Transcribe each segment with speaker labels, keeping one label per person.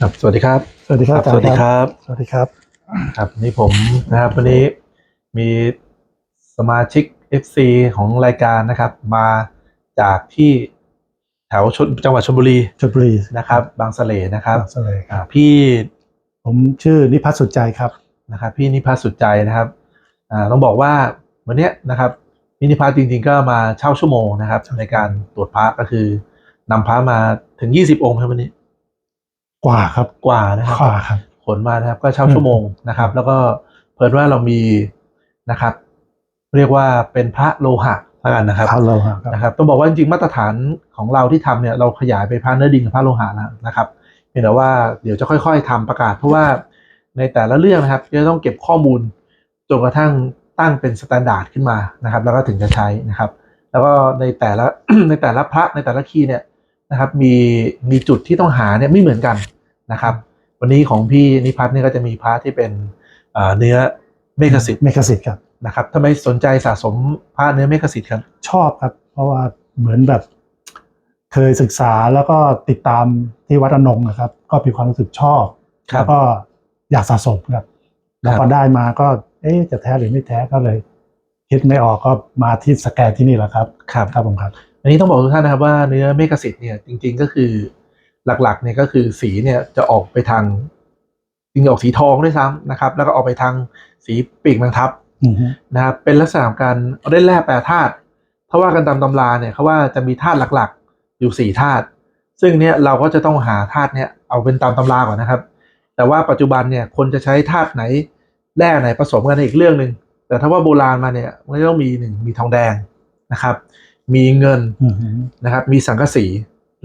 Speaker 1: ครับสวัสดีครับ
Speaker 2: สวัสดีครับ
Speaker 1: สวัสดีครับ
Speaker 2: สวัสดีครับ
Speaker 1: ครับนี่ผมนะครับวันนี้มีสมาชิก FC ของรายการนะครับ มาจากที่แถวชนจังหวัดชลบุรี
Speaker 2: ชลบุรี
Speaker 1: นะครับ บางสะเลนะครับ
Speaker 2: สวัสดีค
Speaker 1: อ่า
Speaker 2: รับ
Speaker 1: พี่
Speaker 2: ผมชื่อนิพัฒน์สุดใจครับ
Speaker 1: นะครับ พี่นิพัฒน์สุดใจนะครับอ่าต้องบอกว่าวันเนี้ยนะครับพี่นิพัฒน์จริง ๆ ก็มาเช่าชั่วโมงนะครับ ในการตรวจพระก็คือนำพระมาถึง 20 องค์ครับวันนี้
Speaker 2: กว่าครับ
Speaker 1: กว่านะครับ
Speaker 2: กว่าครับ
Speaker 1: ขนมานะครับ ก็เช่าชั่วโมงนะครับ แล้วก็เพิ่นว่าเรามีนะครับ เรียกว่าเป็นพระโลหะแล้วกันนะครับ
Speaker 2: ครับเราครับ
Speaker 1: นะครับต้องบอกว่าจริงๆมาตรฐานของเราที่ทำเนี่ยเราขยายไปพระเนื้อดินกับพระโลหะแล้วนะครับเพียงแต่ว่าเดี๋ยวจะค่อย ๆทำประกาศเพราะว่าในแต่ละเรื่องนะครับจะต้องเก็บข้อมูลจนกระทั่งตั้งเป็นสแตนดาร์ดขึ้นมานะครับ แล้วก็ถึงจะใช้นะครับ แล้วก็ในแต่ละในแต่ละพระในแต่ละคีย์เนี่ยนะครับ มีมีจุดที่ต้องหาเนี่ยไม่เหมือนกัน นะครับ วันนี้ของพี่นิพัฒน์เนี่ยก็จะมีพระที่เป็นเอ่อเนื้อเมฆสิทธิ์
Speaker 2: เมกสิทธิ์ครับ
Speaker 1: นะครับทำไมสนใจสะสมพระเนื้อเมฆสิทธิ์ครับ
Speaker 2: ชอบครับ เพราะว่าเหมือนแบบเคยศึกษาแล้วก็ติดตามที่วัดอนงค์นะครับ ก็มีความรู้สึกชอบ
Speaker 1: ครับ
Speaker 2: แล้วก็อยากสะสมครับแล้วก็ได้มาก็ เอ๊ะจะแท้หรือไม่แท้ก็เลยคิดไม่ออกก็มาที่สแกนที่นี่แหละครับ
Speaker 1: ครับ
Speaker 2: ครับผมครับ
Speaker 1: อันนี้ต้องบอกทุกท่านนะครับว่าเนื้อเมฆสิทธิ์เนี่ยจริง ๆ ก็คือ หลักๆเนี่ยก็คือสีเนี่ยจะออกไปทางจริงๆออกสีทองด้วยซ้ำนะครับ แล้วก็ออกไปทางสีปีกแมงทับ
Speaker 2: อือฮึ
Speaker 1: นะครับเป็นลักษณะของการเล่นแร่แปรธาตุถ้าว่ากันตามตำราเนี่ยเขาว่าจะมีธาตุหลักๆ อยู่สี่ธาตุซึ่งเนี่ยเราก็จะต้องหาธาตุเนี่ยเอาเป็นตามตำราก่อนนะครับ แต่ว่าปัจจุบันเนี่ยคนจะใช้ธาตุไหนแร่ไหนผสมกันในอีกเรื่องหนึ่งแต่ถ้าว่าโบราณมาเนี่ยมันจะต้องมีหนึ่งมีทองแดงนะครับ มีเงิน
Speaker 2: อือฮึ
Speaker 1: นะครับ มีสังกะสี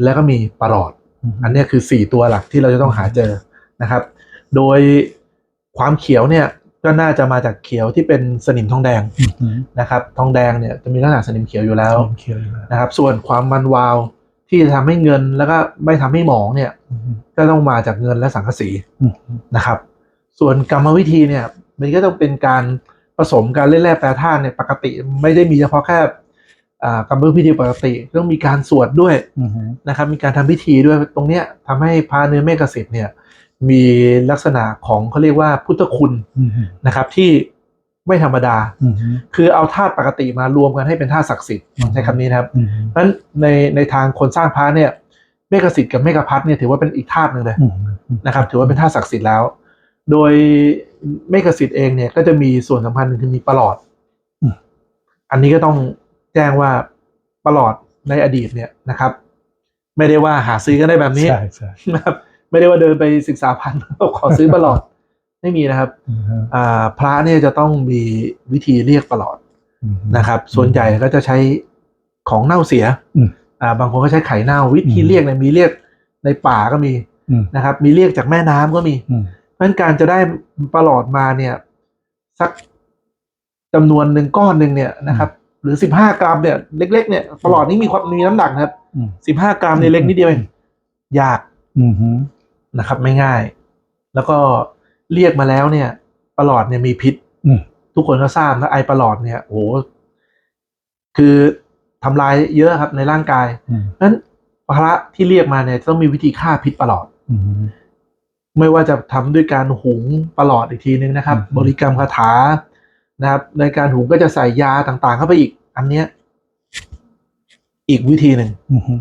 Speaker 1: แล้วก็มีปลอด
Speaker 2: อือฮึ
Speaker 1: อันเนี้ยคือสี่ตัวหลักที่เราจะต้องหาเจอนะครับ โดยความเขียวเนี่ยก็น่าจะมาจากเขียวที่เป็นสนิมทองแดง
Speaker 2: อือฮึ
Speaker 1: นะครับ ทองแดงเนี่ยจะมีลักษณะสนิมเขียวอยู่แล้ว
Speaker 2: เขียวอยู่แล้ว
Speaker 1: นะครับ ส่วนความมันวาวที่จะทำให้เงินแล้วก็ไม่ทำให้หมองเนี่ย
Speaker 2: อือฮึ
Speaker 1: ก็ต้องมาจากเงินและสังกะสี
Speaker 2: อือฮึ
Speaker 1: นะครับ ส่วนกรรมวิธีเนี่ย มันก็ต้องเป็นการผสมการเล่นแร่แปรธาตุเนี่ยปกติไม่ได้มีเฉพาะแค่อ่า กรรมวิธีปกติต้องมีการสวดด้วย
Speaker 2: อือฮึ
Speaker 1: นะครับ มีการทำพิธีด้วยตรงเนี้ยทำให้พระเนื้อเมฆสิทธิ์เนี่ย มีลักษณะของเขาเรียกว่าพุทธคุณ
Speaker 2: อือฮึ
Speaker 1: นะครับ ที่ไม่ธรรมดา
Speaker 2: อือฮึ
Speaker 1: คือเอาธาตุปกติมารวมกันให้เป็นธาตุศักดิ์สิทธิ์
Speaker 2: อืม
Speaker 1: ใช้คำนี้นะครับ
Speaker 2: อือฮึ
Speaker 1: เพราะฉะนั้นในในทางคนสร้างพระเนี่ย เมฆสิทธิ์กับเมฆพัทเนี่ยถือว่าเป็นอีกธาตุหนึ่งเลย
Speaker 2: อือฮึ
Speaker 1: นะครับ ถือว่าเป็นธาตุศักดิ์สิทธิ์แล้ว โดยเมฆสิทธิ์เองเนี่ยก็จะมีส่วนสำคัญหนึ่งคือมีประหลอดอันนี้ก็ต้อง แจ้งว่าประหลอดในอดีตเนี่ยนะครับ ไม่ได้ว่าหาซื้อกันได้แบบนี้
Speaker 2: ใช่ใช่
Speaker 1: นะครับ ไม่ได้ว่าเดินไปศึกษาพันธุ์ขอซื้อประหลอดไม่มีนะครับ
Speaker 2: อือฮึ
Speaker 1: อ่าพระเนี่ยจะต้องมีวิธีเรียกประหลอด
Speaker 2: อือฮึ
Speaker 1: นะครับ ส่วนใหญ่ก็จะใช้ของเน่าเสีย
Speaker 2: อืม
Speaker 1: อ่าบางคนก็ใช้ไข่เน่าวิธี
Speaker 2: อืม
Speaker 1: เรียกเนี่ยมีเรียกในป่าก็มี
Speaker 2: อืม
Speaker 1: นะครับ มีเรียกจากแม่น้ำก็มี
Speaker 2: อืม
Speaker 1: เพราะฉะนั้นการจะได้ประหลอดมาเนี่ย สักจำนวนหนึ่งก้อนหนึ่งเนี่ยนะครับ หรือสิบห้ากรัมเนี่ยเล็กๆเนี่ยประหลอดนี้มีความมีน้ำหนักนะครับ
Speaker 2: อืม
Speaker 1: สิบห้ากรัมเนี่ยเล็กนิดเดียวเองยาก
Speaker 2: อืมฮึ
Speaker 1: นะครับ ไม่ง่าย แล้วก็เรียกมาแล้วเนี่ยประหลอดเนี่ยมีพิษ
Speaker 2: อืม
Speaker 1: ทุกคนก็ทราบนะไอประหลอดเนี่ยโอ้โหคือทำลายเยอะครับในร่างกาย
Speaker 2: อืม
Speaker 1: นั้นพระที่เรียกมาเนี่ยต้องมีวิธีฆ่าพิษประหลอด
Speaker 2: อืมฮึ
Speaker 1: ไม่ว่าจะทำด้วยการหุงประหลอดอีกทีนึงนะครับ
Speaker 2: อืม
Speaker 1: บริกรรมคาถา นะครับ ในการหุงก็จะใส่ยาต่างๆ เข้าไปอีก อันเนี้ย อีกวิธีหนึ่ง
Speaker 2: อืมฮึ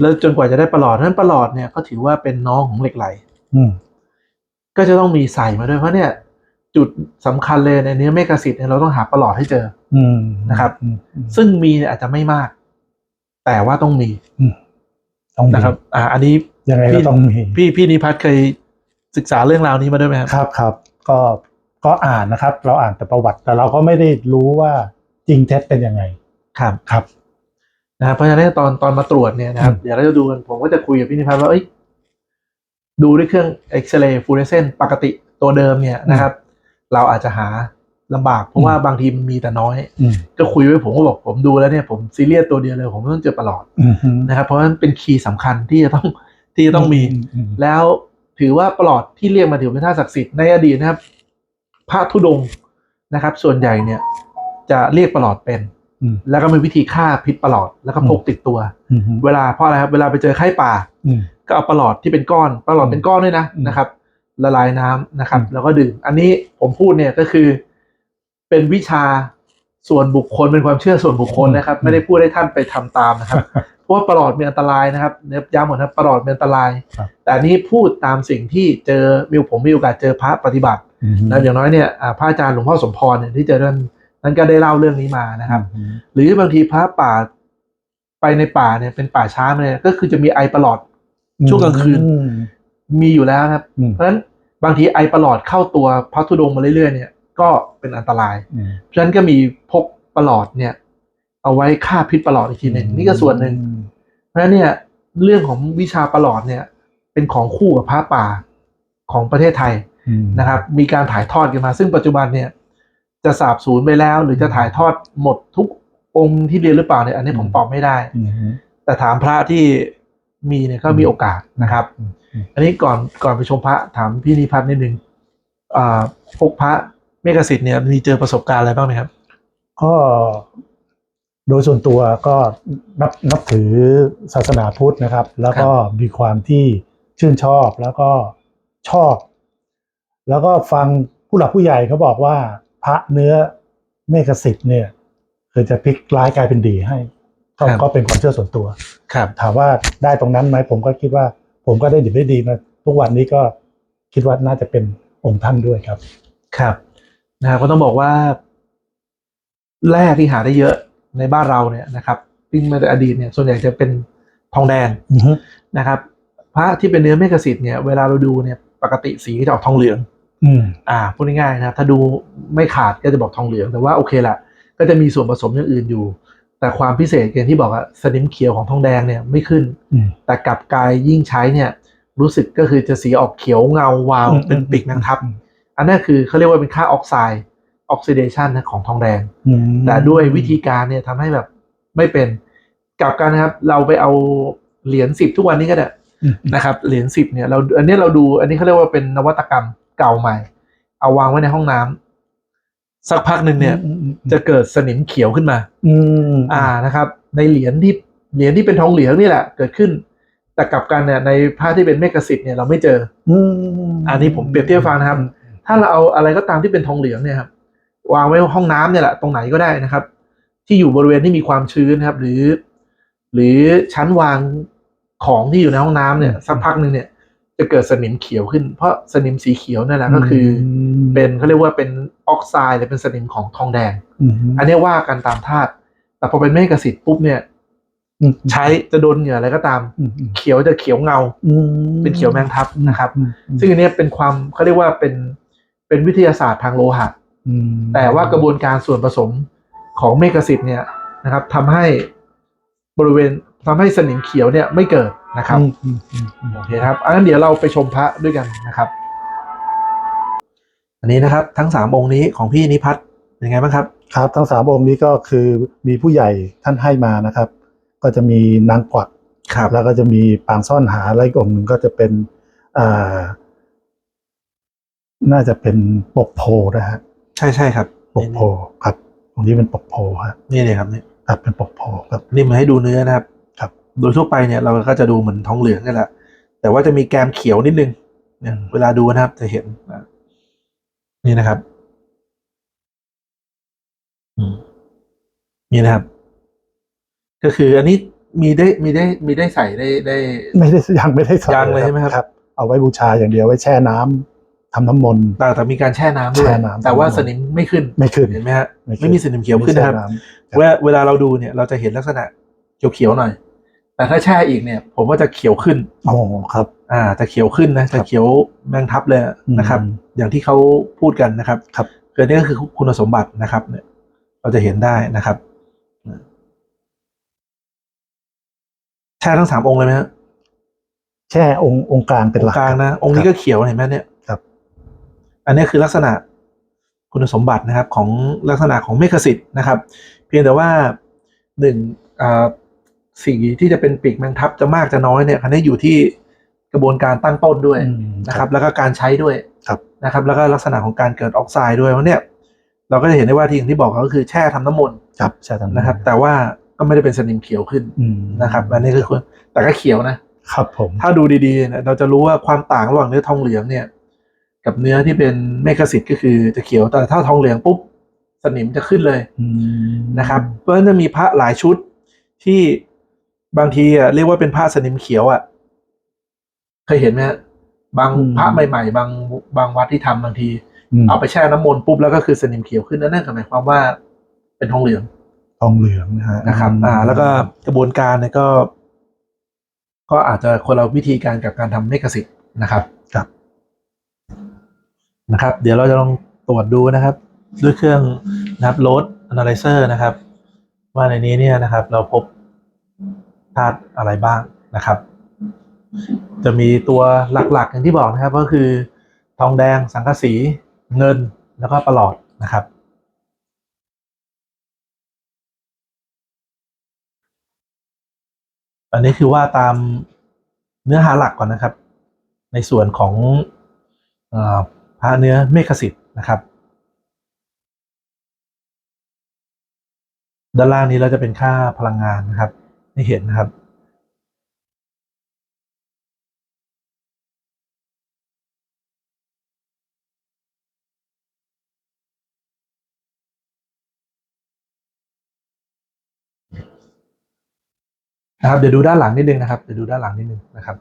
Speaker 1: แล้วจนกว่าจะได้ประหลอดนั้นประหลอดเนี่ยก็ถือว่าเป็นน้องของเหล็กไหล
Speaker 2: อืม
Speaker 1: ก็จะต้องมีใส่มาด้วยเพราะเนี่ย จุดสำคัญเลยในเนื้อเมกะสิทธิ์เนี่ยเราต้องหาประหลอดให้เจอ
Speaker 2: อืม
Speaker 1: นะครับ
Speaker 2: อืมอืม
Speaker 1: ซึ่งมีเนี่ยอาจจะไม่มาก แต่ว่าต้องมี
Speaker 2: ต้องมี
Speaker 1: นะครับ อ่า อันนี้
Speaker 2: ยังไง
Speaker 1: พี่
Speaker 2: ก็ต้องมี
Speaker 1: พี่พี่นิพัฒน์เคยศึกษาเรื่องราวนี้มาด้วยไหมครับ
Speaker 2: ครับครับก็ ก็อ่านนะครับ เราอ่านแต่ประวัติแต่เราก็ไม่ได้รู้ว่าจริงเท็จเป็นยังไง
Speaker 1: ครับ
Speaker 2: ครับ
Speaker 1: นะครับเพราะฉะนั้นตอนตอนมาตรวจเนี่ยนะครับ
Speaker 2: อืม
Speaker 1: เดี๋ยวเราจะดูกันผมก็จะคุยกับพี่นิพัฒน์ว่าเอ้ยดูด้วยเครื่องเอ็กซเรย์ฟูเรสเซนปกติตัวเดิมเนี่ยนะครับ เราอาจจะหาลำบากเพราะว่าบางทีมันมีแต่น้อย
Speaker 2: อืม
Speaker 1: ก็คุยไว้ผมก็บอกผมดูแล้วเนี่ยผมซีเรียสตัวเดียวเลย ผมต้องเจอประหลอด
Speaker 2: อืมฮึ
Speaker 1: นะครับ เพราะฉะนั้นเป็นคีย์สำคัญที่จะต้องที่จะต้องมี
Speaker 2: อืม
Speaker 1: แล้วถือว่าประหลอดที่เรียกมาถือเป็นท่าศักดิ์สิทธิ์ในอดีตนะครับ พระธุดงค์นะครับ ส่วนใหญ่เนี่ยจะเรียกประหลอดเป็น
Speaker 2: อืม
Speaker 1: แล้วก็มีวิธีฆ่าพิษประหลอดแล้วก็พกติดตัว
Speaker 2: อืมฮึ
Speaker 1: เวลาเพราะอะไรครับเวลาไปเจอไข้ป่า
Speaker 2: อืม
Speaker 1: ก็เอาประหลอดที่เป็นก้อนประหลอดเป็นก้อนด้วยนะ
Speaker 2: อืม
Speaker 1: นะครับ ละลายน้ำนะครับ
Speaker 2: อืม
Speaker 1: แล้วก็ดื่มอันนี้ผมพูดเนี่ยก็คือ เป็นวิชาส่วนบุคคลเป็นความเชื่อส่วนบุคคลนะครับ ไม่ได้พูดให้ท่านไปทำตามนะครับเพราะ ว่าประหลอดมีอันตรายนะครับเนยย้ำหมดนะประหลอดมีอันตราย
Speaker 2: ครับ
Speaker 1: แต่อันนี้พูดตามสิ่งที่เจอมิวผมมีโอกาสเจอพระปฏิบัติ
Speaker 2: อืม
Speaker 1: นะอย่างน้อยเนี่ยอ่าพระอาจารย์หลวงพ่อสมพรเนี่ยที่เจอท่านท่านก็ได้เล่าเรื่องนี้มานะครับ
Speaker 2: อืม
Speaker 1: หรือบางทีพระป่าไปในป่าเนี่ยเป็นป่าช้ามาเนี่ยก็คือจะมีไอประหลอดช่วงกลางคืน
Speaker 2: อืม
Speaker 1: มีอยู่แล้วนะครับ
Speaker 2: อืม
Speaker 1: เพราะฉะนั้นบางทีไอประหลอดเข้าตัวพระธุดงค์มาเรื่อยๆเนี่ยก็เป็นอันตราย
Speaker 2: อืม
Speaker 1: เพราะฉะนั้นก็มีพกประหลอดเนี่ย เอาไว้ฆ่าพิษประหลอดอีกทีหนึ่งนี่ก็ส่วนหนึ่งเพราะฉะนั้นเนี่ยเรื่องของวิชาประหลอดเนี่ย เป็นของคู่กับพระป่าของประเทศไทย
Speaker 2: อืม
Speaker 1: นะครับ มีการถ่ายทอดกันมา ซึ่งปัจจุบันเนี่ย จะสาบสูญไปแล้ว หรือจะถ่ายทอดหมดทุกองค์ที่เรียนหรือเปล่าเนี่ยอันนี้ผมตอบไม่ได้
Speaker 2: อืม
Speaker 1: แต่ถามพระที่มีเนี่ยก็มีโอกาสนะครับ
Speaker 2: อืมอืม
Speaker 1: อันนี้ก่อนก่อนไปชมพระถามพี่นิพัฒน์นิดนึงอ่าพกพระเมกสิทธิ์เนี่ยมีเจอประสบการณ์อะไรบ้างไหมครับ
Speaker 2: ก็ โดยส่วนตัวก็นับนับถือศาสนาพุทธนะครับ แล้วก็มีความที่ชื่นชอบแล้วก็ชอบ แล้วก็ฟังผู้หลักผู้ใหญ่เขาบอกว่า พระเนื้อเมฆสิทธิ์เนี่ยคือจะพลิกร้ายกลายเป็นดีให้ก็
Speaker 1: ครับ
Speaker 2: ก็เป็นความเชื่อส่วนตัว
Speaker 1: ครับ
Speaker 2: ถามว่าได้ตรงนั้นไหมผมก็คิดว่า ผมก็ได้ดีได้ดีมาทุกวันนี้ก็คิดว่าน่าจะเป็นองค์ท่านด้วยครับ
Speaker 1: ครับนะครับก็ต้องบอกว่า แร่ที่หาได้เยอะ ในบ้านเราเนี่ยนะครับซึ่งในอดีตเนี่ยส่วนใหญ่จะเป็นทองแดง
Speaker 2: อือฮึ
Speaker 1: นะครับ พระที่เป็นเนื้อเมฆสิทธิ์เนี่ยเวลาเราดูเนี่ยปกติสีจะออกทองเหลือง
Speaker 2: อืม
Speaker 1: อ่าพูดง่ายๆนะครับถ้าดูไม่ขาดก็จะบอกทองเหลือง แต่ว่าโอเคละก็จะมีส่วนผสมอย่างอื่นอยู่ แต่ความพิเศษอย่างที่บอกอะสนิมเขียวของทองแดงเนี่ยไม่ขึ้น
Speaker 2: อืม
Speaker 1: แต่กลับกลายยิ่งใช้เนี่ยรู้สึกก็คือจะสีออกเขียวเงาวาว
Speaker 2: อืม
Speaker 1: เป็นปีกนางทับ
Speaker 2: อืม
Speaker 1: อันนั้นคือเขาเรียกว่าเป็นค่าออกไซด์ ออกซิเดชันของทองแดง
Speaker 2: อืม
Speaker 1: แต่ด้วยวิธีการเนี่ยทำให้แบบไม่เป็นกลับกันนะครับ เราไปเอาเหรียญสิบทุกวันนี้ก็ได้
Speaker 2: อืม
Speaker 1: นะครับเหรียญสิบเนี่ยเราอันนี้เราดูอันนี้เขาเรียกว่าเป็นนวัตกรรมเก่าใหม่ เอาวางไว้ในห้องน้ำสักพักหนึ่งเนี่ย
Speaker 2: อืมอืม
Speaker 1: จะเกิดสนิมเขียวขึ้นมา
Speaker 2: อืม
Speaker 1: อ่านะครับ ในเหรียญที่เหรียญที่เป็นทองเหลืองนี่แหละ เกิดขึ้น แต่กลับกันเนี่ยในผ้าที่เป็นเมกะสิทธิ์เนี่ยเราไม่เจอ
Speaker 2: อืม
Speaker 1: อันนี้ผมเปรียบเทียบให้ฟังนะครับ ถ้าเราเอาอะไรก็ตามที่เป็นทองเหลืองเนี่ยครับ วางไว้ห้องน้ำเนี่ยแหละตรงไหนก็ได้นะครับ ที่อยู่บริเวณที่มีความชื้นนะครับ หรือ หรือชั้นวางของที่อยู่ในห้องน้ำเนี่ยสักพักหนึ่งเนี่ยจะเกิดสนิมเขียวขึ้น เพราะสนิมสีเขียวนั่นแหละก็คืออเป็นเขาเรียกว่าเป็นออกไซด์หรือเป็นสนิมของทองแดง
Speaker 2: ม
Speaker 1: อันนี้ว่ากันตามธาตุแต่พอเป็นเมฆสิทธิ์ปุ๊บเนี่ย
Speaker 2: อืม
Speaker 1: ใช้จะโดนเหงื่ออะไรก็ตาม
Speaker 2: อืมอืม
Speaker 1: เขียวจะเขียวเงา
Speaker 2: อืม
Speaker 1: เป็นเขียวแมงทับนะครับ
Speaker 2: อืมอืม
Speaker 1: ซึ่งอันเนี้ยเป็นความเขาเรียกว่าเป็นเป็นวิทยาศาสตร์ทางโลหะ
Speaker 2: อืม
Speaker 1: แต่ว่ากระบวนการส่วนผสมของเมกะสิทธิ์เนี่ยนะครับทำให้บริเวณทำให้สนิมเขียวเนี่ยไม่เกิดนะครับ
Speaker 2: อืมอืมอืมอืม
Speaker 1: โอเคครับอันนั้นเดี๋ยวเราไปชมพระด้วยกันนะครับ อันนี้นะครับทั้งสามองค์นี้ของพี่นิพัฒน์ยังไงบ้างครับ
Speaker 2: ครับ ทั้งสามองค์นี้ก็คือมีผู้ใหญ่ท่านให้มานะครับ ก็จะมีนางกวัก
Speaker 1: ครับ
Speaker 2: แล้วก็จะมีปางซ่อนหาแล้วอีกองค์หนึ่งก็จะเป็นอ่าน่าจะเป็นปกโพนะฮะ
Speaker 1: ใช่ใช่ครับ
Speaker 2: ปกโพครับ ตรงนี้เป็นปกโพครับ
Speaker 1: นี่เลยครับนี่
Speaker 2: ครับเป็นปกโพครับ
Speaker 1: นี่มาให้ดูเนื้อนะครับ
Speaker 2: ครับ
Speaker 1: โดยทั่วไปเนี่ยเราก็จะดูเหมือนทองเหลืองนี่แหละแต่ว่าจะมีแกมเขียวนิดนึงเนี่ยเวลาดูนะครับจะเห็นอะนี่นะครับอืมนี่นะครับ ก็คืออันนี้มีได้มีได้มีได้ใส่ได้ได้
Speaker 2: ไม่ได้ยังไม่ได้ใส่
Speaker 1: ยังเลยใช่ไหมครับ
Speaker 2: เอาไว้บูชาอย่างเดียวไว้แช่น้ำ ทำน้ำมนต์
Speaker 1: แต่แต่มีการแช่น้ำด้วย
Speaker 2: แช่น้ำ
Speaker 1: แต่ว่าสนิมไม่ขึ้น
Speaker 2: ไม่ขึ้น
Speaker 1: เห็นไหมฮะ
Speaker 2: ไม่ขึ้น
Speaker 1: ไม่มีสนิมเขียวขึ้นนะครับ
Speaker 2: ไม่ใช่น้ำ
Speaker 1: เวลาเวลาเราดูเนี่ยเราจะเห็นลักษณะเขียวๆหน่อย แต่ถ้าแช่อีกเนี่ย ผมว่าจะเขียวขึ้น
Speaker 2: อ๋อครับ
Speaker 1: อ่าจะเขียวขึ้นนะ
Speaker 2: ครั
Speaker 1: จะ
Speaker 2: บ
Speaker 1: เขียวแมงทับเลยนะครับ
Speaker 2: อืม
Speaker 1: อย่างที่เขาพูดกันนะครับ
Speaker 2: ครับ
Speaker 1: เกิดนี่ก็คือคุณสมบัตินะครับ เนี่ย เราจะเห็นได้นะครับแช่ทั้งสามองค์เลยไหมฮะ
Speaker 2: แช่องค์องค์กลางเป็นหลัก
Speaker 1: กลางนะองค์นี้ก็เขียวเห็นไหมเนี่ย
Speaker 2: ครับ
Speaker 1: อันนี้คือลักษณะคุณสมบัตินะครับของลักษณะของเมฆสิทธิ์นะครับ เพียงแต่ว่าหนึ่งอ่าสีที่จะเป็นปีกแมงทับจะมากจะน้อยเนี่ยอันนี้อยู่ที่กระบวนการตั้งต้นด้วย
Speaker 2: อืม
Speaker 1: นะครับ แล้วก็การใช้ด้วย
Speaker 2: ครับ
Speaker 1: นะครับ แล้วก็ลักษณะของการเกิดออกไซด์ด้วยเพราะเนี่ยเราก็จะเห็นได้ว่าที่อย่างที่บอกก็คือแช่ทำน้ำมนต์
Speaker 2: ครับใช่ทำ
Speaker 1: นะครับ แต่ว่าก็ไม่ได้เป็นสนิมเขียวขึ้น
Speaker 2: อืม
Speaker 1: นะครับ อันนี้คือแต่ก็เขียวนะ
Speaker 2: ครับผม
Speaker 1: ถ้าดูดีๆเนี่ยเราจะรู้ว่าความต่างระหว่างเนื้อทองเหลืองเนี่ย กับเนื้อที่เป็นเมฆสิทธิ์ก็คือจะเขียวแต่ถ้าทองเหลืองปุ๊บสนิมจะขึ้นเลย
Speaker 2: อืม
Speaker 1: นะครับเพราะฉะนั้นจะมีพระหลายชุดที่บางทีอะเรียกว่าเป็นผ้าสนิมเขียวอะ เคยเห็นไหมฮะบางพระใหม่ๆ บางบางวัดที่ทำบางที
Speaker 2: ม
Speaker 1: เอาไปแช่น้ำมนต์ปุ๊บแล้วก็คือสนิมเขียวขึ้นนั่นก็หมายความว่า เป็นทองเหลือง
Speaker 2: ทองเหลืองนะฮะ
Speaker 1: นะครับ อ่า แล้วก็กระบวนการเนี่ยก็ ก็อาจจะคนละวิธีการกับการทำเมกสิทธิ์นะครับ
Speaker 2: ครับ
Speaker 1: นะครับ เดี๋ยวเราจะลองตรวจดูนะครับ ด้วยเครื่องนะครับ load analyzer นะครับ ว่าในนี้เนี่ยนะครับ เราพบธาตุอะไรบ้างนะครับ จะมีตัวหลักๆ อย่างที่บอกนะครับ ก็คือทองแดงสังกะสีเงินแล้วก็ประหลอดนะครับอันนี้คือว่าตามเนื้อหาหลักก่อนนะครับ ในส่วนของอ พระเนื้อเมฆสิทธิ์นะครับ ด้านล่างนี้เราจะเป็นค่าพลังงานนะครับให้เห็นนะครับนะครับเดี๋ยวดูด้านหลังนิดนึงนะครับเดี๋ยวดูด้านหลังนิดนึงนะครับ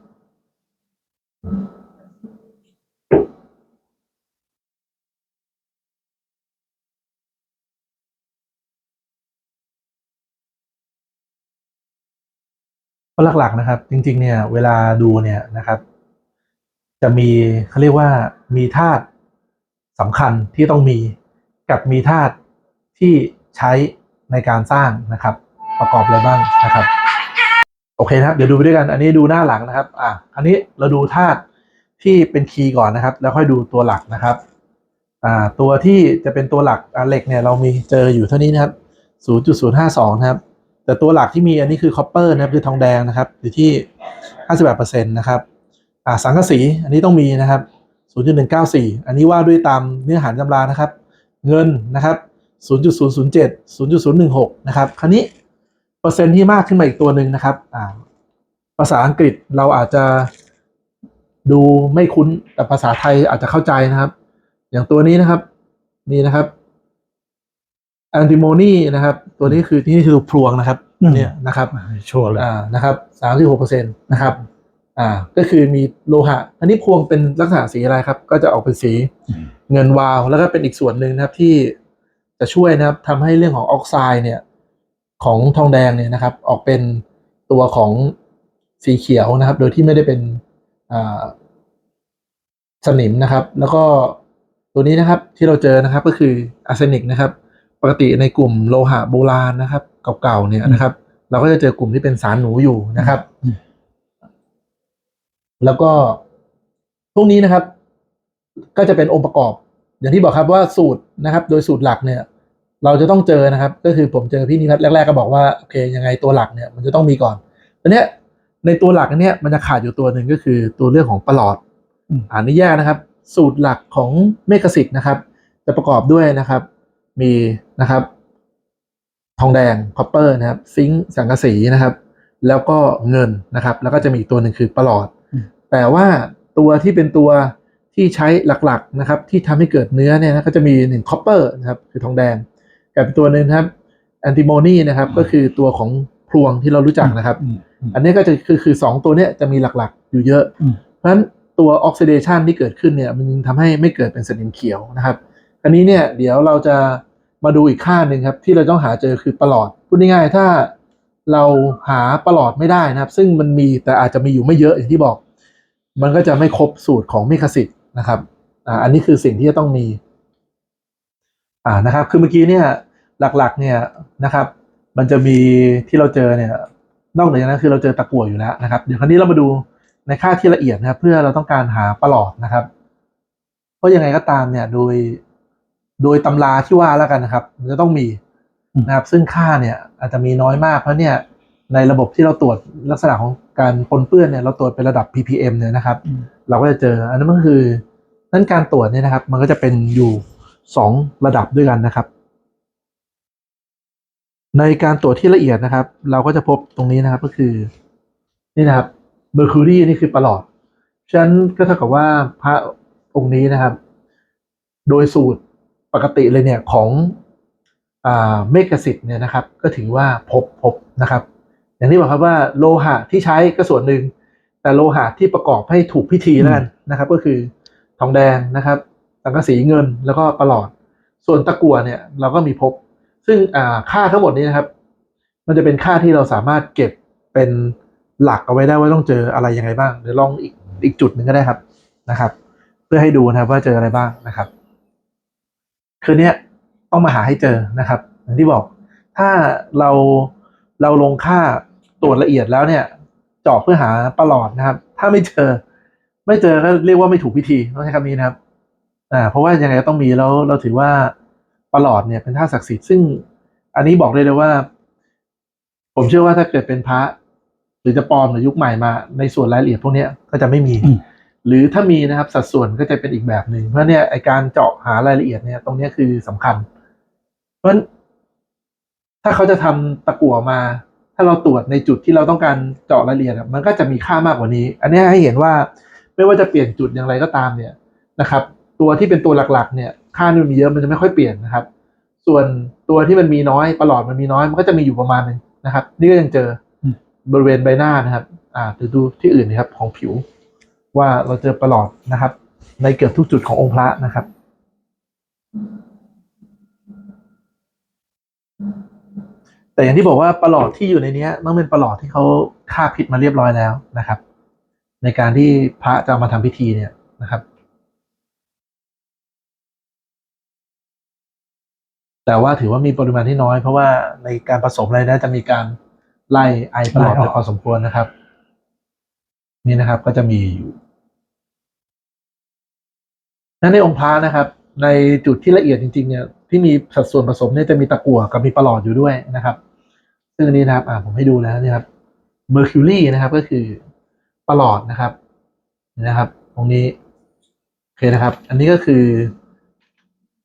Speaker 1: ก็หลักๆนะครับ จริง ๆ เนี่ยเวลาดูเนี่ยนะครับ จะมีเขาเรียกว่ามีธาตุสำคัญที่ต้องมีกับมีธาตุที่ใช้ในการสร้างนะครับ ประกอบอะไรบ้างนะครับ โอเคนะครับ เดี๋ยวดูไปด้วยกัน อันนี้ดูหน้าหลังนะครับ อะอันนี้เราดูธาตุที่เป็นคีย์ก่อนนะครับ แล้วค่อยดูตัวหลักนะครับ อ่า ตัวที่จะเป็นตัวหลักอะเหล็กเนี่ยเรามีเจออยู่เท่านี้นะครับ 0.052 นะครับ แต่ตัวหลักที่มีอันนี้คือคอปเปอร์นะครับคือทองแดงนะครับอยู่ที่ 58%นะครับอ่าสังกะสีอันนี้ต้องมีนะครับ 0.194 อันนี้ว่าด้วยตามเนื้อหาตำรานะครับ เงินนะครับ 0.007 0.016 นะครับคราวนี้เปอร์เซ็นต์ที่มากขึ้นมาอีกตัวหนึ่งนะครับอ่าภาษาอังกฤษเราอาจจะดูไม่คุ้นแต่ภาษาไทยอาจจะเข้าใจนะครับ อย่างตัวนี้นะครับ นี่นะครับ แอนติโมนีนะครับ ตัวนี้คือที่นี่คือพลวงนะครับเนี่ยนะครับ
Speaker 2: ชัวร์เลย
Speaker 1: อ่านะครับสามสิบหกเปอร์เซ็นต์นะครับ อ่า ก็คือมีโลหะ อันนี้พวงเป็นลักษณะสีอะไรครับ ก็จะออกเป็นสี
Speaker 2: อืม
Speaker 1: เงินวาวแล้วก็เป็นอีกส่วนหนึ่งนะครับที่จะช่วยนะครับทำให้เรื่องของออกไซด์เนี่ย ของทองแดงเนี่ยนะครับ ออกเป็นตัวของสีเขียวนะครับ โดยที่ไม่ได้เป็นอ่าสนิมนะครับ แล้วก็ตัวนี้นะครับที่เราเจอนะครับก็คืออาร์เซนิกนะครับ ปกติในกลุ่มโลหะโบราณนะครับ เก่าๆเนี่ยนะครับ เราก็จะเจอกลุ่มที่เป็นสารหนูอยู่นะครับ
Speaker 2: อืม
Speaker 1: แล้วก็พวกนี้นะครับ ก็จะเป็นองค์ประกอบ อย่างที่บอกครับว่าสูตรนะครับ โดยสูตรหลักเนี่ย เราจะต้องเจอนะครับ ก็คือผมเจอพี่นิพัฒน์แรกๆก็บอกว่าโอเคยังไงตัวหลักเนี่ย มันจะต้องมีก่อนตอนเนี้ยในตัวหลักอันเนี้ยมันจะขาดอยู่ตัวหนึ่งก็คือตัวเรื่องของประหลอด
Speaker 2: อืม
Speaker 1: อ่านนี่แยกนะครับ สูตรหลักของเมกสิทธิ์นะครับ จะประกอบด้วยนะครับ มี นะครับ ทองแดงคอปเปอร์นะครับ ซิงค์สังกะสีนะครับ แล้วก็เงินนะครับ แล้วก็จะมีอีกตัวหนึ่งคือประหลอด
Speaker 2: อืม
Speaker 1: แต่ว่าตัวที่เป็นตัวที่ใช้หลักๆนะครับ ที่ทำให้เกิดเนื้อเนี่ยนะก็จะมีหนึ่งคอปเปอร์นะครับคือทองแดงกับอีกตัวหนึ่งนะครับแอนติโมนีนะครับ ก็คือตัวของพลวงที่เรารู้จักนะครับ
Speaker 2: อืมอืม
Speaker 1: อันนี้ก็จะคือคือสองตัวเนี้ยจะมีหลักๆ อยู่เยอะ
Speaker 2: อืม
Speaker 1: เพราะฉะนั้นตัวออกซิเดชันที่เกิดขึ้นเนี่ยมันจึงทำให้ไม่เกิดเป็นสนิมเขียวนะครับ อันนี้เนี่ยเดี๋ยวเราจะ มาดูอีกค่าหนึ่งครับ ที่เราต้องหาเจอคือประหลอดพูดง่ายๆถ้าเราหาประหลอดไม่ได้นะครับ ซึ่งมันมีแต่อาจจะมีอยู่ไม่เยอะอย่างที่บอก มันก็จะไม่ครบสูตรของเมคสิตนะครับอ่าอันนี้คือสิ่งที่จะต้องมี อ่านะครับ คือเมื่อกี้เนี่ยหลักๆ เนี่ยนะครับ มันจะมีที่เราเจอเนี่ย นอกเหนือจากนั้นคือเราเจอตะกั่วอยู่แล้วนะครับ เดี๋ยวคราวนี้เรามาดูในค่าที่ละเอียดนะครับ เพื่อเราต้องการหาประหลอดนะครับ เพราะยังไงก็ตามเนี่ยโดย โดยตำราที่ว่าแล้วกันนะครับ มันจะต้องมีนะครับ ซึ่งค่าเนี่ยอาจจะมีน้อยมากเพราะเนี่ยในระบบที่เราตรวจลักษณะของการปนเปื้อนเนี่ยเราตรวจเป็นระดับ ppm เนี่ยนะครับ
Speaker 2: อืม
Speaker 1: เราก็จะเจออันนั้นก็คือนั่นการตรวจเนี่ยนะครับ มันก็จะเป็นอยู่สองระดับด้วยกันนะครับ ในการตรวจที่ละเอียดนะครับ เราก็จะพบตรงนี้นะครับก็คือนี่นะครับเมอร์คิวรีนี่คือประหลอดฉะนั้นก็เท่ากับว่าพระองค์นี้นะครับ โดยสูตร ปกติเลยเนี่ยของอ่าเมกสิทธิ์เนี่ยนะครับก็ถือว่าพบพบนะครับ อย่างที่บอกครับว่าโลหะที่ใช้ก็ส่วนหนึ่ง แต่โลหะที่ประกอบให้ถูกพิธีนั่นนะครับ ก็คือทองแดงนะครับสังกะสีเงินแล้วก็ประหลอด ส่วนตะกั่วเนี่ยเราก็มีพบ ซึ่งอ่าค่าทั้งหมดนี้นะครับ มันจะเป็นค่าที่เราสามารถเก็บเป็นหลักเอาไว้ได้ว่าต้องเจออะไรยังไงบ้างเดี๋ยวลองอีกอีกจุดหนึ่งก็ได้ครับนะครับ เพื่อให้ดูนะครับว่าเจออะไรบ้างนะครับ คืนเนี้ยต้องมาหาให้เจอนะครับอย่างที่บอกถ้าเราเราลงค่าตรวจละเอียดแล้วเนี่ยเจาะเพื่อหาประหลอดนะครับ ถ้าไม่เจอ ไม่เจอก็เรียกว่าไม่ถูกพิธีต้องใช้คำนี้นะครับอ่าเพราะว่ายังไงก็ต้องมีแล้วเราถือว่าประหลอดเนี่ยเป็นท่าศักดิ์สิทธิ์ซึ่ง อันนี้บอกเลยเลยว่า ผมเชื่อว่าถ้าเกิดเป็นพระ หรือจะปลอมหรือยุคใหม่มา ในส่วนรายละเอียดพวกนี้ก็จะไม่
Speaker 2: มี
Speaker 1: หรือถ้ามีนะครับสัดส่วนก็จะเป็นอีกแบบหนึ่งเพราะเนี่ยไอการเจาะหารายละเอียดเนี่ยตรงเนี้ยคือสำคัญ เพราะฉะนั้นถ้าเขาจะทำตะกั่วมา ถ้าเราตรวจในจุดที่เราต้องการเจาะรายละเอียดอะมันก็จะมีค่ามากกว่านี้ อันเนี้ยให้เห็นว่าไม่ว่าจะเปลี่ยนจุดอย่างไรก็ตามเนี่ยนะครับ ตัวที่เป็นตัวหลักๆ เนี่ย ค่านี่มันมีเยอะมันจะไม่ค่อยเปลี่ยนนะครับ ส่วนตัวที่มันมีน้อยประหลอดมันมีน้อยมันก็จะมีอยู่ประมาณหนึงนะครับ นี่ก็ยังเจออ
Speaker 2: ม
Speaker 1: บริเวณใบหน้านะครับ อ่าหรือดูที่อื่นนะครับของผิว ว่าเราเจอประหลอดนะครับ ในเกือบทุกจุดขององค์พระนะครับ แต่อย่างที่บอกว่าประหลอดที่อยู่ในนี้ต้องเป็นประหลอดที่เขาฆ่าพิษมาเรียบร้อยแล้วนะครับ ในการที่พระจะมาทำพิธีเนี่ยนะครับ แต่ว่าถือว่ามีปริมาณที่น้อยเพราะว่าในการผสมอะไรนะจะมีการไล่ไอประหลอด
Speaker 2: ไป
Speaker 1: พอสมควรนะครับ นี่นะครับก็จะมีอยู่นั้นในองค์พระนะครับ ในจุดที่ละเอียดจริงๆเนี่ยที่มีสัดส่วนผสมเนี่ยจะมีตะกั่วกับมีประหลอดอยู่ด้วยนะครับ ซึ่งอันนี้นะครับอ่าผมให้ดูแล้วนี่ครับ Mercury นะครับก็คือประหลอดนะครับนะครับ ตรงนี้โอเคนะครับ อันนี้ก็คือ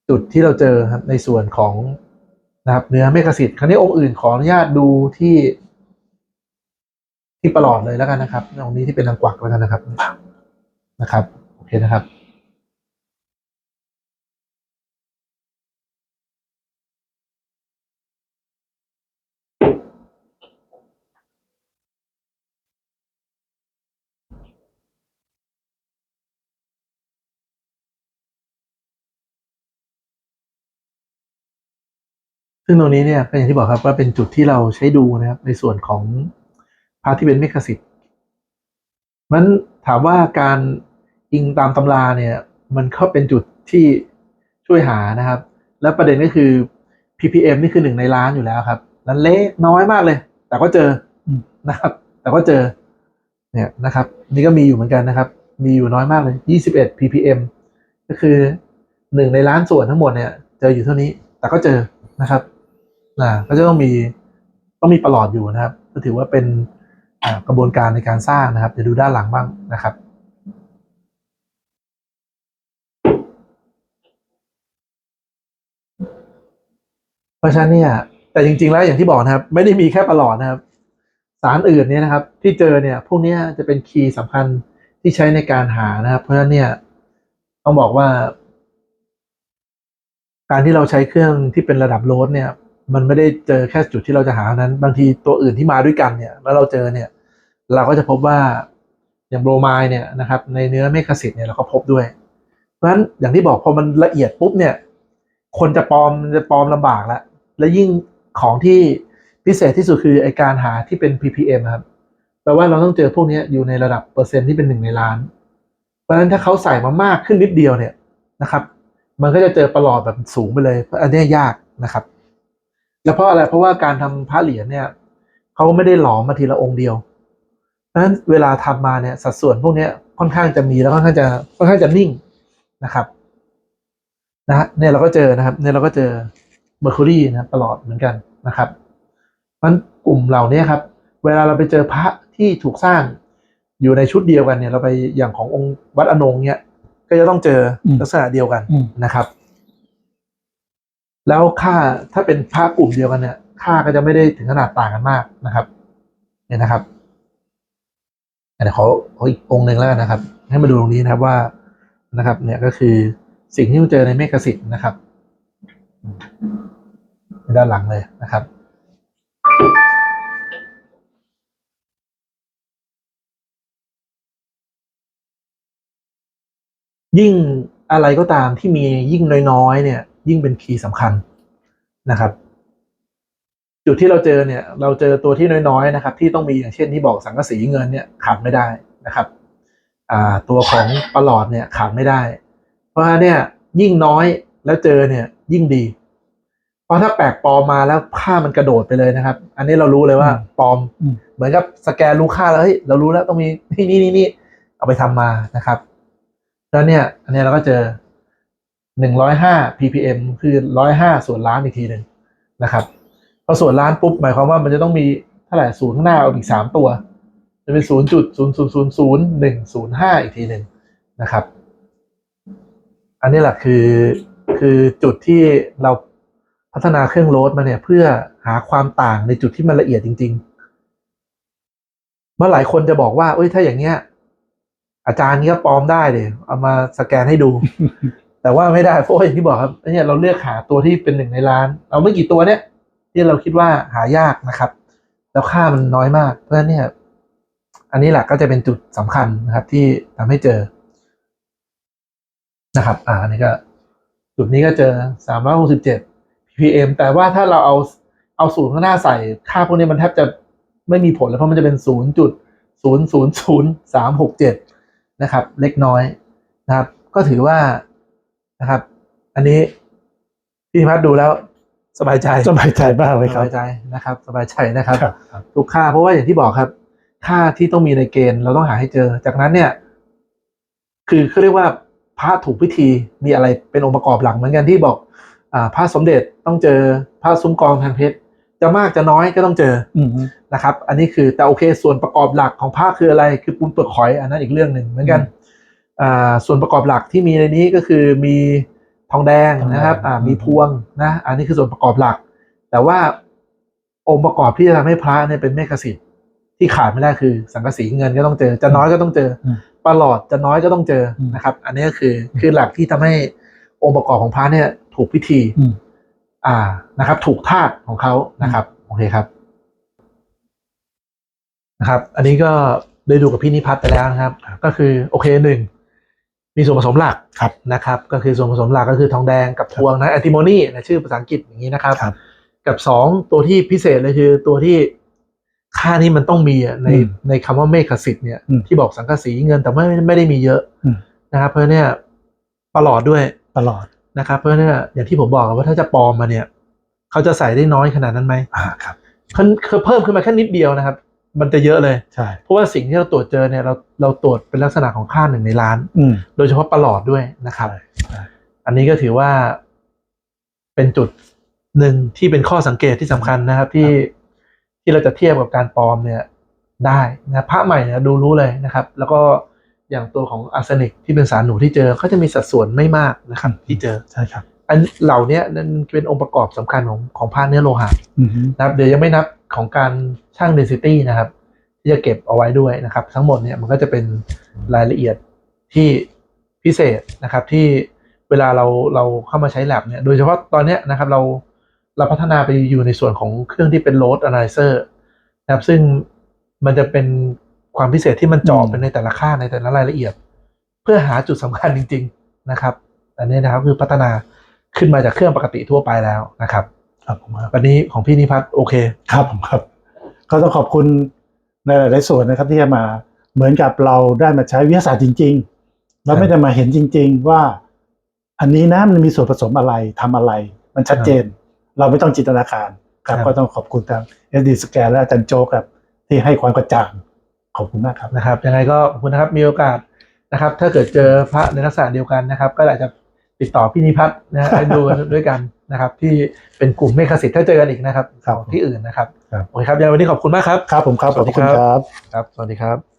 Speaker 1: จุดที่เราเจอครับในส่วนของนะครับเนื้อเมฆสิทธิ์คราวนี้องค์อื่นขออนุญาตดูที่ ที่ประหลอดเลยแล้วกันนะครับตรงนี้ที่เป็นนางกวักแล้วกันนะครับ นะครับ โอเคนะครับซึ่งตรงนี้เนี่ยก็อย่างที่บอกครับว่าเป็นจุดที่เราใช้ดูนะครับในส่วนของ พระที่เป็นเมฆสิทธิ์มันถามว่าการอิงตามตำราเนี่ย มันก็เป็นจุดที่ช่วยหานะครับ แล้วประเด็นก็คือ ppm นี่คือหนึ่งในล้านอยู่แล้วครับนั้นเล็กน้อยมากเลย แต่ก็เจอนะครับ แต่ก็เจอ เนี่ยนะครับ นี่ก็มีอยู่เหมือนกันนะครับ มีอยู่น้อยมากเลย21 ppm ก็คือหนึ่งในล้านส่วนทั้งหมดเนี่ย เจออยู่เท่านี้ แต่ก็เจอนะครับอ่าก็จะต้องมีต้องมีประหลอดอยู่นะครับ ก็ถือว่าเป็น กระบวนการในการสร้างนะครับเดี๋ยวดูด้านหลังบ้างนะครับเพราะฉะนั้นเนี่ยแต่จริง ๆ แล้วอย่างที่บอกนะครับ ไม่ได้มีแค่ประหลอดนะครับ สารอื่นเนี่ยนะครับ ที่เจอเนี่ยพวกนี้จะเป็นคีย์สำคัญที่ใช้ในการหานะครับ เพราะฉะนั้นเนี่ยต้องบอกว่า การที่เราใช้เครื่องที่เป็นระดับโรดเนี่ย มันไม่ได้เจอแค่จุดที่เราจะหาเท่านั้น บางทีตัวอื่นที่มาด้วยกันเนี่ย แล้วเราเจอเนี่ย เราก็จะพบว่าอย่างโบรไมด์เนี่ยนะครับ ในเนื้อเมฆสิทธิ์เนี่ยเราก็พบด้วย เพราะฉะนั้นอย่างที่บอกพอมันละเอียดปุ๊บเนี่ย คนจะปลอมจะปลอมลำบากแล้วและยิ่งของที่พิเศษที่สุดคือไอการหาที่เป็น ppm ครับแปลว่าเราต้องเจอพวกนี้อยู่ในระดับเปอร์เซ็นต์ที่เป็นหนึ่งในล้าน เพราะฉะนั้นถ้าเขาใส่มามากขึ้นนิดเดียวเนี่ยนะครับ มันก็จะเจอประหลอดแบบสูงไปเลยเพราะอันนี้ยากนะครับ แล้วเพราะอะไรเพราะว่าการทำพระเหรียญเนี่ยเขาไม่ได้หลอมมาทีละองค์เดียวเพราะฉะนั้นเวลาทำมาเนี่ยสัดส่วนพวกเนี้ยค่อนข้างจะมีแล้วค่อนข้างจะค่อนข้างจะนิ่งนะครับนะฮะเนี่ยเราก็เจอนะครับเนี่ยเราก็เจอเมอร์คูรีนะครับตลอดเหมือนกันนะครับมันกลุ่มเหล่านี้ครับ เวลาเราไปเจอพระที่ถูกสร้างอยู่ในชุดเดียวกันเนี่ย เราไปอย่างขององค์วัดอนงเนี่ยก็จะต้องเจออ
Speaker 2: ม
Speaker 1: ลักษณะเดียวกัน
Speaker 2: อืม
Speaker 1: นะครับ แล้วค่าถ้าเป็นพระกลุ่มเดียวกันเนี่ย ค่าก็จะไม่ได้ถึงขนาดต่างกันมากนะครับ เนี่ยนะครับเดี๋ยวขอขออีกองค์หนึ่งแล้วนะครับ ให้มาดูตรงนี้นะครับว่านะครับ เนี่ยก็คือสิ่งที่เราเจอในเมฆสิทธิ์นะครับด้านหลังเลยนะครับยิ่งอะไรก็ตามที่มียิ่งน้อยๆเนี่ย ยิ่งเป็นคีย์สำคัญนะครับ จุดที่เราเจอเนี่ย เราเจอตัวที่น้อยๆนะครับ ที่ต้องมีอย่างเช่นที่บอกสังกะสีเงินเนี่ยขาดไม่ได้นะครับอ่าตัวของประหลอดเนี่ยขาดไม่ได้ เพราะฉะนั้นเนี่ยยิ่งน้อยแล้วเจอเนี่ยยิ่งดี เพราะถ้าแปลกปลอมมาแล้วค่ามันกระโดดไปเลยนะครับ อันนี้เรารู้เลยว่า
Speaker 2: อืม
Speaker 1: ปลอม
Speaker 2: อืม
Speaker 1: เหมือนกับสแกนรู้ค่าแล้วเฮ้ยเรารู้แล้วต้องมีนี่นี่นี่นี่เอาไปทำมานะครับ แล้วเนี่ย อันนี้เราก็เจอ หนึ่งร้อยห้า ppm คือร้อยห้าส่วนล้านอีกทีหนึ่งนะครับพอส่วนล้านปุ๊บหมายความว่ามันจะต้องมีเท่าไหร่ศูนย์ข้างหน้าเอาอีกสามตัว จะเป็นศูนย์จุดศูนย์ศูนย์ศูนย์ศูนย์หนึ่งศูนย์ห้าอีกทีหนึ่งนะครับ อันนี้แหละคือคือจุดที่เราพัฒนาเครื่องโหลดมาเนี่ย เพื่อหาความต่างในจุดที่มันละเอียดจริง ๆ เมื่อหลายคนจะบอกว่าเอ้ยถ้าอย่างเงี้ยอาจารย์นี้ก็ปลอมได้เลยเอามาสแกนให้ดู แต่ว่าไม่ได้เพราะอย่างที่บอกครับเนี่ยเราเลือกหาตัวที่เป็นหนึ่งในล้านเอาไม่กี่ตัวเนี่ย ที่เราคิดว่าหายากนะครับ แล้วค่ามันน้อยมาก เพราะฉะนั้นเนี่ย อันนี้แหละก็จะเป็นจุดสำคัญนะครับ ที่ทำให้เจอนะครับ อ่าอันนี้ก็ จุดนี้ก็เจอสามร้อยหกสิบเจ็ด ppm แต่ว่าถ้าเราเอาเอาศูนย์ข้างหน้าใส่ ค่าพวกนี้มันแทบจะไม่มีผลแล้วเพราะมันจะเป็นศูนย์จุดศูนย์ศูนย์ศูนย์สามหกเจ็ดนะครับ เล็กน้อยนะครับ ก็ถือว่า นะครับ อันนี้พี่พิพัฒน์ดูแล้วสบายใจ
Speaker 2: สบายใจมากเลย
Speaker 1: ส
Speaker 2: ครับ
Speaker 1: บายใจนะครับ สบายใจนะครับ
Speaker 2: ครับ ครับ
Speaker 1: ทุกค่าเพราะว่าอย่างที่บอกครับ ค่าที่ต้องมีในเกณฑ์เราต้องหาให้เจอ จากนั้นเนี่ย คือเขาเรียกว่าพระถูกพิธีมีอะไรเป็นองค์ประกอบหลักเหมือนกันที่บอกอ่าพระสมเด็จต้องเจอพระซุ้มกองทางเพชรจะมากจะน้อยก็ต้องเจอ
Speaker 2: อืม
Speaker 1: นะครับ อันนี้คือแต่โอเคส่วนประกอบหลักของผ้าคืออะไร คือปูนเปลือกหอยอันนั้นอีกเรื่องหนึ่งเหมือนกันอ่า ส่วนประกอบหลักที่มีในนี้ก็คือมีทองแดงนะครับอ่ามีพวงนะอันนี้คือส่วนประกอบหลัก แต่ว่าองค์ประกอบที่จะทำให้พระเนี่ยเป็นเมฆสิทธิ์ที่ขาดไม่ได้คือสังกะสีเงินก็ต้องเจอ จะน้อยก็ต้องเจออ
Speaker 2: ม
Speaker 1: ประหลอดจะน้อยก็ต้องเจออ
Speaker 2: ม
Speaker 1: นะครับ อันนี้ก็คือคือหลักที่ทำให้องค์ประกอบของพระเนี่ย ถูกพิธี
Speaker 2: อืม
Speaker 1: อ่านะครับ ถูกธาตุของเขานะครับโอเคครับนะครับ อันนี้ก็ได้ดูกับพี่นิพัฒน์ไปแล้วนะครับ ก็คือโอเคหนึ่ง มีส่วนผสมหลัก
Speaker 2: ครับ
Speaker 1: นะครับ ก็คือส่วนผสมหลักก็คือทองแดงกับพวงนะ a อ t ติโมนีนะชื่อภาษาอังกฤษอย่างนี้นะครับ
Speaker 2: ครับ
Speaker 1: กับสองตัวที่พิเศษเลยคือตัวที่ค่าที่มันต้องมีอะใน
Speaker 2: อืม
Speaker 1: ในคำว่าเมฆสิทธิ์เนี่ย
Speaker 2: อืม
Speaker 1: ที่บอกสังกะสีเงินแต่ไม่ไม่ได้มีเยอะ
Speaker 2: อืม
Speaker 1: นะครับ เพราะเนี่ยประหลอดด้วย
Speaker 2: ตลอด
Speaker 1: นะครับ เพราะเนี่ยอย่างที่ผมบอกอะว่าถ้าจะปลอมมาเนี่ย เขาจะใส่ได้น้อยขนาดนั้นไหม
Speaker 2: อ่าครับ
Speaker 1: คือคือเพิ่มขึ้นมาแค่นิดเดียวนะครับ มันจะเยอะเลย
Speaker 2: ใช่
Speaker 1: เพราะว่าสิ่งที่เราตรวจเจอเนี่ยเราเราตรวจเป็นลักษณะของค่าหนึ่งในล้าน
Speaker 2: อืม
Speaker 1: โดยเฉพาะประหลอดด้วยนะครับ
Speaker 2: ใช่ใช่
Speaker 1: อันนี้ก็ถือว่า เป็นจุดหนึ่งที่เป็นข้อสังเกตที่สำคัญนะครับ ที่ที่เราจะเทียบกับการปลอมเนี่ย ได้นะพระใหม่เนี่ยดูรู้เลยนะครับ แล้วก็อย่างตัวของอาร์เซนิกที่เป็นสารหนูที่เจอก็จะมีสัดส่วนไม่มากนะครับ ที่เจอ
Speaker 2: ใช่ครับ
Speaker 1: อันเหล่าเนี้ยนั่นเป็นองค์ประกอบสำคัญของของผ้าเนื้อโลหะ
Speaker 2: อืม
Speaker 1: นะครับเดี๋ยวยังไม่นับ ของการช่าง density นะครับ ที่จะเก็บเอาไว้ด้วยนะครับ ทั้งหมดเนี่ยมันก็จะเป็นรายละเอียดที่พิเศษนะครับที่เวลาเราเราเข้ามาใช้ lab เนี่ยโดยเฉพาะตอนเนี้ยนะครับเราเราพัฒนาไปอยู่ในส่วนของเครื่องที่เป็น load analyzer นะครับซึ่งมันจะเป็นความพิเศษที่มันเจาะเป็นในแต่ละค่าในแต่ละรายละเอียด เพื่อหาจุดสำคัญจริง ๆ นะครับ อันนี้นะครับคือพัฒนาขึ้นมาจากเครื่องปกติทั่วไปแล้วนะครับ
Speaker 2: ครับผมครับ
Speaker 1: วันนี้ของพี่นิพัฒน์โอเค
Speaker 2: ครับผมครับ ก็ต้องขอบคุณในหลายๆส่วนนะครับที่จะมาเหมือนกับเราได้มาใช้วิทยาศาสตร์จริง ๆ เราไม่ได้มาเห็นจริง ๆ ว่า อันนี้นะมันมีส่วนผสมอะไรทำอะไร มันชัดเจน เราไม่ต้องจินตนาการครับ
Speaker 1: ครับ
Speaker 2: ก็ต้องขอบคุณทางเอสดีสแกนและอาจารย์โจกครับที่ให้ความกระจ่างขอบคุณมากครับ
Speaker 1: นะครับยังไงก็ขอบคุณนะครับมีโอกาสนะครับ ถ้าเกิดเจอพระในลักษณะเดียวกันนะครับ ก็อาจจะติดต่อพี่นิพัฒน์นะฮะให้ดูกันด้วยกัน นะครับ ที่เป็นกลุ่มเมฆสิทธิ์ถ้าเจอกันอีกนะครับ
Speaker 2: ครับ
Speaker 1: ของที่อื่นนะครับ
Speaker 2: ครับ
Speaker 1: โอเคครับยังไงวันนี้ขอบคุณมากครับ
Speaker 2: ครับผมครับขอบคุณครับ
Speaker 1: ครับ สวัสดีครับ